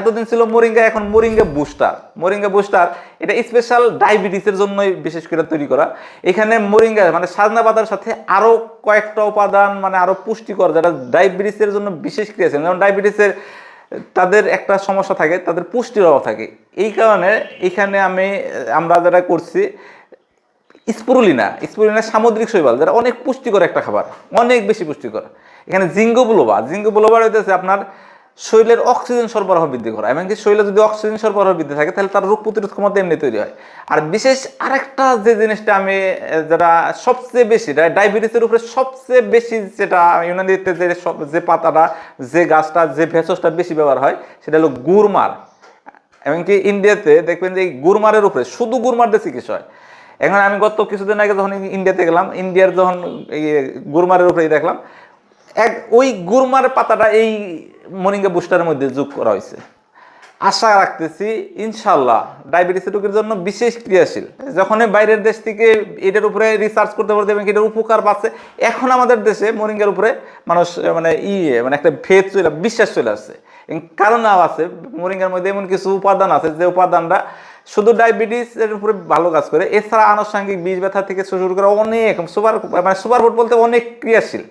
এতদিন ছিল মোরিঙ্গা, এখন মোরিঙ্গা বুস্টার। মোরিঙ্গা বুস্টার, এটা স্পেশাল ডায়াবেটিসের জন্যই বিশেষ করে তৈরি করা। এখানে মোরিঙ্গা মানে সাজনা পাতার সাথে আরও কয়েকটা উপাদান মানে আরও পুষ্টিকর যেটা ডায়াবেটিসের জন্য বিশেষ ক্রিয়াশীল যেমন ডায়াবেটিসের তাদের একটা সমস্যা থাকে, তাদের পুষ্টির অভাব থাকে। এই কারণে এখানে আমি, আমরা যেটা করছি স্পুরুলিনা স্পুরুলিনা সামুদ্রিক শৈবাল, যেটা অনেক পুষ্টিকর একটা খাবার, অনেক বেশি পুষ্টিকর। এখানে জিঙ্গো বুলোবা জিঙ্গোবুলোবা জিঙ্গোবুলোবা হইতেছে আপনার শরীরের অক্সিজেন সরবরাহ বৃদ্ধি করা। এমনকি শরীরে যদি অক্সিজেন সরবরাহ বৃদ্ধি থাকে, তাহলে তার রোগ প্রতিরোধ ক্ষমতা এমনি তৈরি হয়। আর বিশেষ আরেকটা যে জিনিসটা আমি যেটা সবচেয়ে বেশি ডায়াবেটিসের উপরে সবচেয়ে বেশি যেটা ইউনানিতে যে যে পাতাটা, যে গাছটা, যে ভেষজটা বেশি ব্যবহার হয়, সেটা হলো গুরমার এমনকি ইন্ডিয়াতে দেখবেন যে এই গুরমারের উপরে, শুধু গুরমার দিয়ে চিকিৎসা হয়। এখন আমি গত কিছুদিন আগে যখন ইন্ডিয়াতে গেলাম, ইন্ডিয়ার যখন গুরমারের উপরেই দেখলাম, এক, ওই গুরমার পাতাটা এই মরিঙ্গা বুস্টারের মধ্যে যোগ করা হয়েছে। আশা রাখতেছি ইনশাল্লাহ ডায়াবেটিস রোগের জন্য বিশেষ ক্রিয়াশীল। যখন বাইরের দেশ থেকে এটার উপরে রিসার্চ করতে পারতে এবং এটার উপকার পাচ্ছে, এখন আমাদের দেশে মরিঙ্গার উপরে মানুষ মানে ই মানে একটা ভেদ চলে, বিশ্বাস চলে আসছে। কারণ আছে মরিঙ্গার মধ্যে এমন কিছু উপাদান আছে, যে উপাদানটা শুধু ডায়াবেটিস এর উপরে ভালো কাজ করে, এছাড়া আনুষঙ্গিক বীজ ব্যথা থেকে শুরু করে অনেক, সুপার মানে সুপার ফুড বলতে অনেক ক্রিয়াশীল।